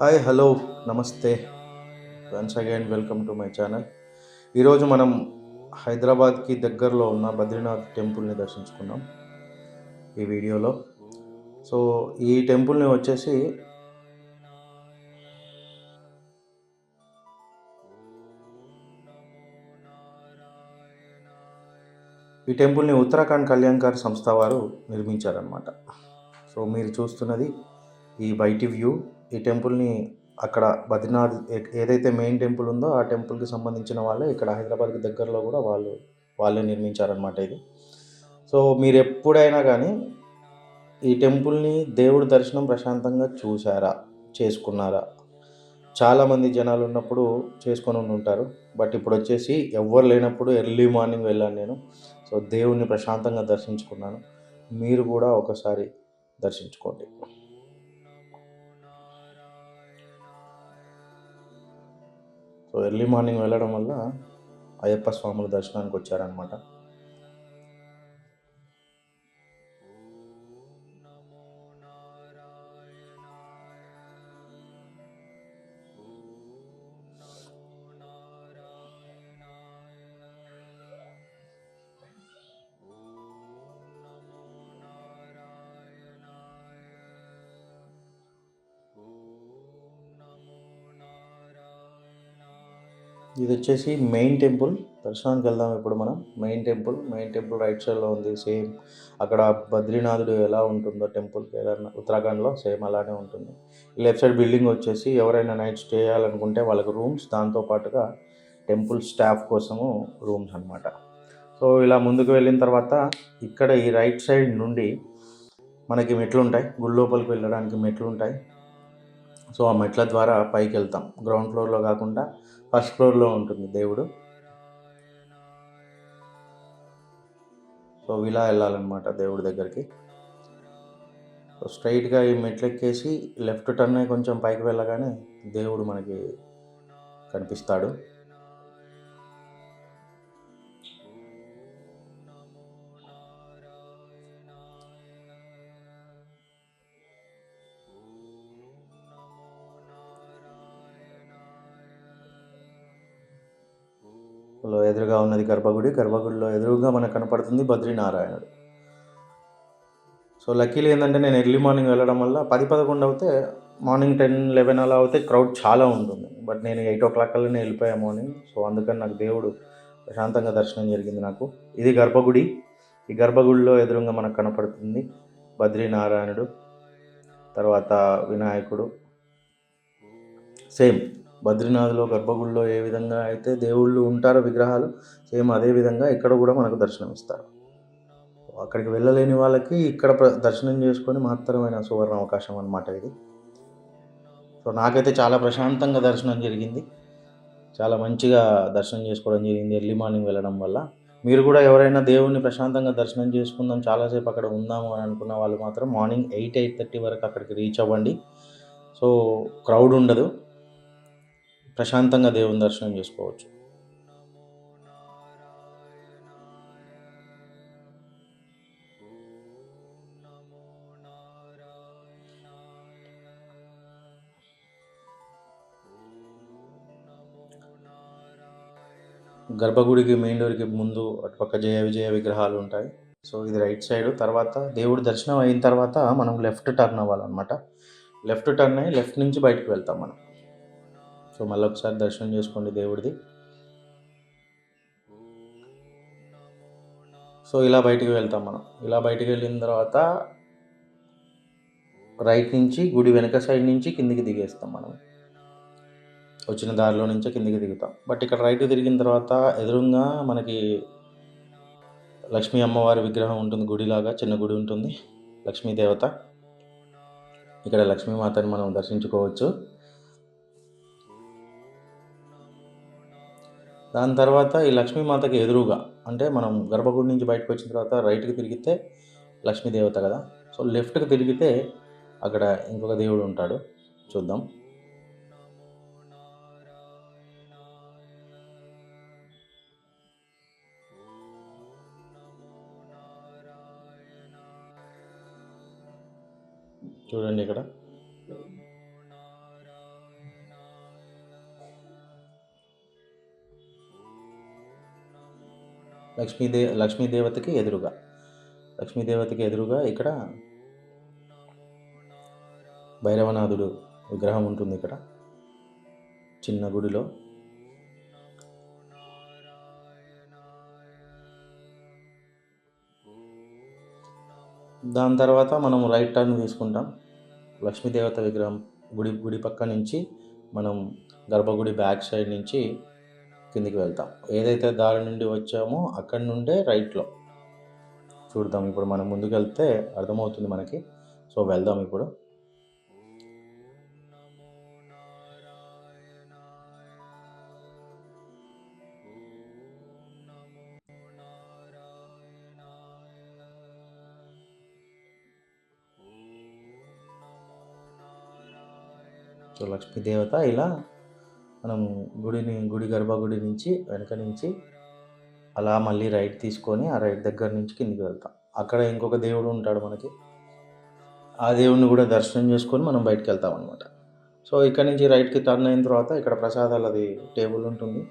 Hi hello నమస్తే. Once again welcome to my channel ఈరోజు మనం హైదరాబాద్కి దగ్గరలో ఉన్న బద్రీనాథ్ టెంపుల్ని దర్శించుకున్నాం ఈ వీడియోలో. సో ఈ టెంపుల్ని వచ్చేసి ఈ టెంపుల్ని ఉత్తరాఖండ్ కళ్యాణ్కర్ సంస్థ వారు నిర్మించారనమాట సో మీరు చూస్తున్నది ఈ బయటి వ్యూ. ఈ టెంపుల్ని అక్కడ బద్రీనాథ్ ఏ- ఏదైతే మెయిన్ టెంపుల్ ఉందో ఆ టెంపుల్కి సంబంధించిన వాళ్ళే ఇక్కడ హైదరాబాద్కి దగ్గరలో కూడా వాళ్ళు వాళ్ళే నిర్మించారనమాట ఇది. సో మీరు ఎప్పుడైనా కానీ ఈ టెంపుల్ని దేవుడి దర్శనం ప్రశాంతంగా చూసారా చేసుకున్నారా? చాలామంది జనాలు ఉన్నప్పుడు చేసుకొని ఉండి ఉంటారు. బట్ ఇప్పుడు వచ్చేసి ఎవ్వరు లేనప్పుడు ఎర్లీ మార్నింగ్ వెళ్ళాను నేను. సో దేవుణ్ణి ప్రశాంతంగా దర్శించుకున్నాను. మీరు కూడా ఒకసారి దర్శించుకోండి. సో ఎర్లీ మార్నింగ్ వెళ్ళడం వల్ల అయ్యప్ప స్వాముల దర్శనానికి వచ్చారనమాట ఇది వచ్చేసి మెయిన్ టెంపుల్. దర్శనానికి వెళ్దాం ఇప్పుడు మనం. Main temple main temple right సైడ్లో ఉంది. సేమ్ అక్కడ బద్రీనాథుడు ఎలా ఉంటుందో టెంపుల్ కేదార్నాథ్ ఉత్తరాఖండ్లో సేమ్ అలానే ఉంటుంది. లెఫ్ట్ సైడ్ బిల్డింగ్ వచ్చేసి ఎవరైనా నైట్ స్టే చేయాలనుకుంటే వాళ్ళకి రూమ్స్ దాంతోపాటుగా టెంపుల్ స్టాఫ్ కోసము రూమ్స్ అన్నమాట. సో ఇలా ముందుకు వెళ్ళిన తర్వాత ఇక్కడ ఈ రైట్ సైడ్ నుండి మనకి మెట్లు ఉంటాయి గుడి లోపలికి వెళ్ళడానికి మెట్లు ఉంటాయి సో ఆ మెట్ల ద్వారా పైకి వెళ్తాం. గ్రౌండ్ ఫ్లోర్లో కాకుండా ఫస్ట్ ఫ్లోర్లో ఉంటుంది దేవుడు. సో ఇలా వెళ్ళాలన్నమాట దేవుడి దగ్గరికి. సో స్ట్రైట్గా ఈ మెట్లు ఎక్కేసి లెఫ్ట్ టర్న్ కొంచెం పైకి వెళ్ళగానే దేవుడు మనకి కనిపిస్తాడు. లో ఎదురుగా ఉన్నది గర్భగుడి. గర్భగుడిలో ఎదురుగా మనకు కనపడుతుంది బద్రీనారాయణుడు. సో లక్కీలు ఏంటంటే నేను ఎర్లీ మార్నింగ్ వెళ్ళడం వల్ల పది పదకొండు అవుతే మార్నింగ్ టెన్ లెవెన్ అలా అవుతే క్రౌడ్ చాలా ఉంటుంది. బట్ నేను ఎయిట్ ఓ క్లాక్ అల్లనే వెళ్ళిపోయా మార్నింగ్. సో అందుకని నాకు దేవుడు ప్రశాంతంగా దర్శనం జరిగింది నాకు. ఇది గర్భగుడి. ఈ గర్భగుడిలో ఎదురుగా మనకు కనపడుతుంది బద్రీనారాయణుడు తర్వాత వినాయకుడు. సేమ్ బద్రీనాథ్లో గర్భగుడిలో ఏ విధంగా అయితే దేవుళ్ళు ఉంటారో విగ్రహాలు సేమ్ అదే విధంగా ఇక్కడ కూడా మనకు దర్శనం ఇస్తారు అక్కడికి వెళ్ళలేని వాళ్ళకి ఇక్కడ ప్ర- దర్శనం చేసుకొని మహత్తరమైన సువర్ణ అవకాశం అనమాట ఇది. సో నాకైతే చాలా ప్రశాంతంగా దర్శనం జరిగింది. చాలా మంచిగా దర్శనం చేసుకోవడం జరిగింది ఎర్లీ మార్నింగ్ వెళ్ళడం వల్ల. మీరు కూడా ఎవరైనా దేవుణ్ణి ప్రశాంతంగా దర్శనం చేసుకుందాం చాలాసేపు అక్కడ ఉందాము అని అనుకున్న వాళ్ళు మాత్రం మార్నింగ్ ఎయిట్ ఎయిట్ థర్టీ వరకు అక్కడికి రీచ్ అవ్వండి. సో క్రౌడ్ ఉండదు. ప్రశాంతంగా దేవుని దర్శనం చేసుకోవచ్చు. గర్భగుడికి మెయిన్ డోర్కి ముందు అటుపక్క జయ విజయ విగ్రహాలు ఉంటాయి. సో ఇది రైట్ సైడ్ తర్వాత దేవుడి దర్శనం అయిన తర్వాత మనం లెఫ్ట్ టర్న్ అవ్వాలన్నమాట. లెఫ్ట్ టర్న్ అయ్యి లెఫ్ట్ నుంచి బయటకు వెళ్తాం మనం. సో మళ్ళీ ఒకసారి దర్శనం చేసుకోండి దేవుడిది. సో ఇలా బయటికి వెళ్తాం మనం. ఇలా బయటికి వెళ్ళిన తర్వాత రైట్ నుంచి గుడి వెనక సైడ్ నుంచి కిందికి దిగేస్తాం మనం. వచ్చిన దారిలో నుంచే కిందికి దిగుతాం. బట్ ఇక్కడ రైట్ తిరిగిన తర్వాత ఎదురుగా మనకి లక్ష్మీ అమ్మవారి విగ్రహం ఉంటుంది గుడిలాగా చిన్న గుడి ఉంటుంది లక్ష్మీ దేవత. ఇక్కడ లక్ష్మీమాతని మనం దర్శించుకోవచ్చు. దాని తర్వాత ఈ లక్ష్మీమాతకి ఎదురుగా అంటే మనం గర్భగుడి నుంచి బయటకు వచ్చిన తర్వాత రైట్కి తిరిగితే లక్ష్మీదేవత కదా. సో లెఫ్ట్కి తిరిగితే అక్కడ ఇంకొక దేవుడు ఉంటాడు. చూద్దాం. చూడండి ఇక్కడ. లక్ష్మీదే లక్ష్మీదేవతకి ఎదురుగా. లక్ష్మీదేవతకి ఎదురుగా ఇక్కడ భైరవనాథుడు విగ్రహం ఉంటుంది ఇక్కడ. చిన్న గుడిలో. దాని తర్వాత మనం రైట్ టర్న్ తీసుకుంటాం. లక్ష్మీదేవత విగ్రహం గుడి గుడి పక్క నుంచి మనం గర్భగుడి బ్యాక్ సైడ్ నుంచి కిందికి వెళ్తాం. ఏదైతే దారి నుండి వచ్చామో అక్కడి నుండే రైట్లో. చూడదాం ఇప్పుడు మనం ముందుకు వెళ్తే అర్థమవుతుంది మనకి. సో వెళ్దాం ఇప్పుడు. సో లక్ష్మీదేవత ఇలా మనం గుడిని గుడి గర్భగుడి నుంచి వెనక నుంచి అలా మళ్ళీ రైట్ తీసుకొని ఆ రైట్ దగ్గర నుంచి కిందికి వెళ్తాం. అక్కడ ఇంకొక దేవుడు ఉంటాడు మనకి. ఆ దేవుడిని కూడా దర్శనం చేసుకొని మనం బయటకు వెళ్తాం అనమాట సో ఇక్కడ నుంచి రైట్కి టర్న్ అయిన తర్వాత ఇక్కడ ప్రసాదాలది టేబుల్ ఉంటుంది.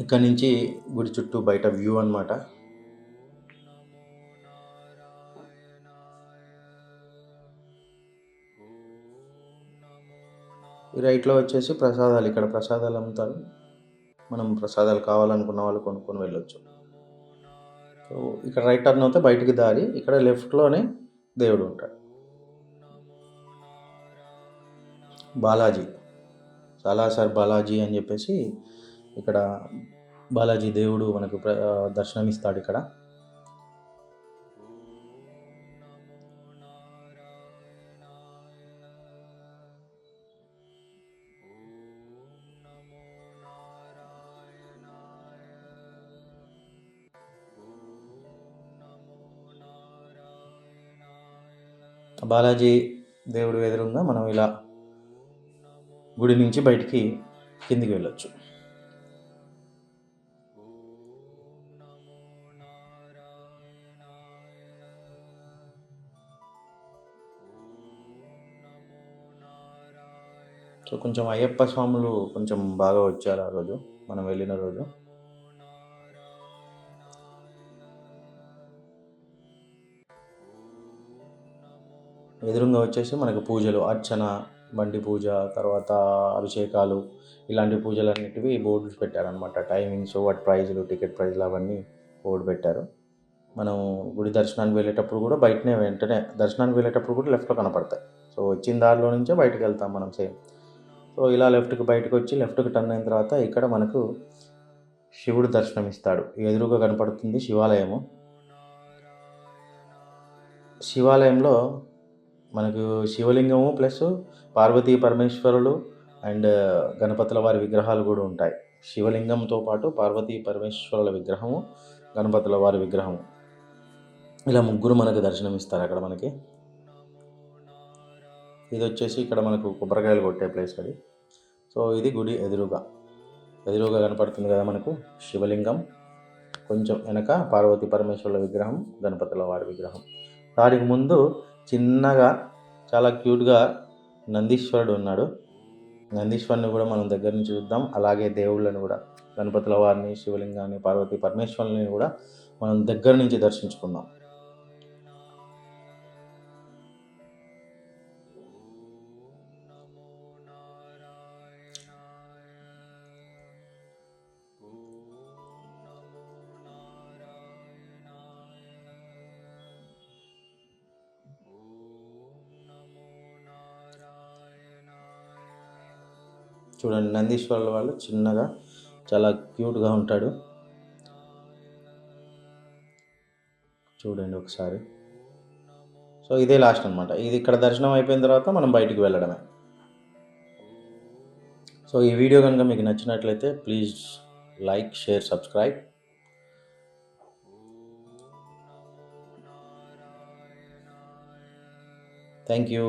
ఇక్కడ నుంచి గుడి చుట్టూ బయట వ్యూ అనమాట ఈ రైట్లో వచ్చేసి ప్రసాదాలు ఇక్కడ ప్రసాదాలు అమ్ముతారు. మనం ప్రసాదాలు కావాలనుకున్న వాళ్ళు కొనుక్కొని వెళ్ళొచ్చు. సో ఇక్కడ రైట్ టర్న్ అవుతే బయటికి దారి ఇక్కడ లెఫ్ట్లోనే దేవుడు ఉంటాడు. బాలాజీ. సాలాసర్ బాలాజీ అని చెప్పేసి ఇక్కడ బాలాజీ దేవుడు మనకు ప్ర దర్శనమిస్తాడు ఇక్కడ. బాలాజీ దేవుడు ఎదురుగా మనం ఇలా గుడి నుంచి బయటికి కిందికి వెళ్ళొచ్చు. సో కొంచెం అయ్యప్ప స్వాములు కొంచెం బాగా వచ్చారు ఆ రోజు. మనం వెళ్ళిన రోజు. ఎదురుగా వచ్చేసి మనకు పూజలు అర్చన బండి పూజ తర్వాత అభిషేకాలు ఇలాంటి పూజలు అన్నిటివి బోర్డులు పెట్టారనమాట టైమింగ్స్ వాటి ప్రైజులు టికెట్ ప్రైజులు అవన్నీ బోర్డు పెట్టారు. మనం గుడి దర్శనానికి వెళ్ళేటప్పుడు కూడా బయటనే వెంటనే దర్శనానికి వెళ్ళేటప్పుడు కూడా లెఫ్ట్లో కనపడతాయి. సో వచ్చిన దారిలో నుంచే బయటకు వెళ్తాం మనం సేమ్. సో ఇలా లెఫ్ట్కి బయటకు వచ్చి లెఫ్ట్కి టర్న్ అయిన తర్వాత ఇక్కడ మనకు శివుడు దర్శనం ఇస్తాడు ఎదురుగా కనపడుతుంది శివాలయము. శివాలయంలో మనకు శివలింగము ప్లస్ పార్వతీ పరమేశ్వరులు అండ్ గణపతుల వారి విగ్రహాలు కూడా ఉంటాయి. శివలింగంతో పాటు పార్వతీ పరమేశ్వరుల విగ్రహము గణపతుల వారి విగ్రహము. ఇలా ముగ్గురు మనకు దర్శనమిస్తారు అక్కడ మనకి. ఇది వచ్చేసి ఇక్కడ మనకు కొబ్బరికాయలు కొట్టే ప్లేస్ అది. సో ఇది గుడి ఎదురుగా. ఎదురుగా కనపడుతుంది కదా మనకు శివలింగం. కొంచెం వెనక పార్వతీ పరమేశ్వరుల విగ్రహం గణపతుల వారి విగ్రహం. దానికి ముందు చిన్నగా చాలా క్యూట్గా నందీశ్వరుడు ఉన్నాడు. నందీశ్వరుని కూడా మనం దగ్గర నుంచి చూద్దాం. అలాగే దేవుళ్ళని కూడా గణపతుల వారిని శివలింగాన్ని పార్వతి పరమేశ్వరుని కూడా మనం దగ్గర నుంచి దర్శించుకుందాం. చూడండి నందీశ్వరుల వాళ్ళు చిన్నగా చాలా క్యూట్గా ఉంటాడు. చూడండి ఒకసారి. సో ఇదే లాస్ట్ అనమాట ఇది ఇక్కడ దర్శనం అయిపోయిన తర్వాత మనం బయటికి వెళ్ళడమే. సో ఈ వీడియో కనుక మీకు నచ్చినట్లయితే please like share subscribe. Thank you.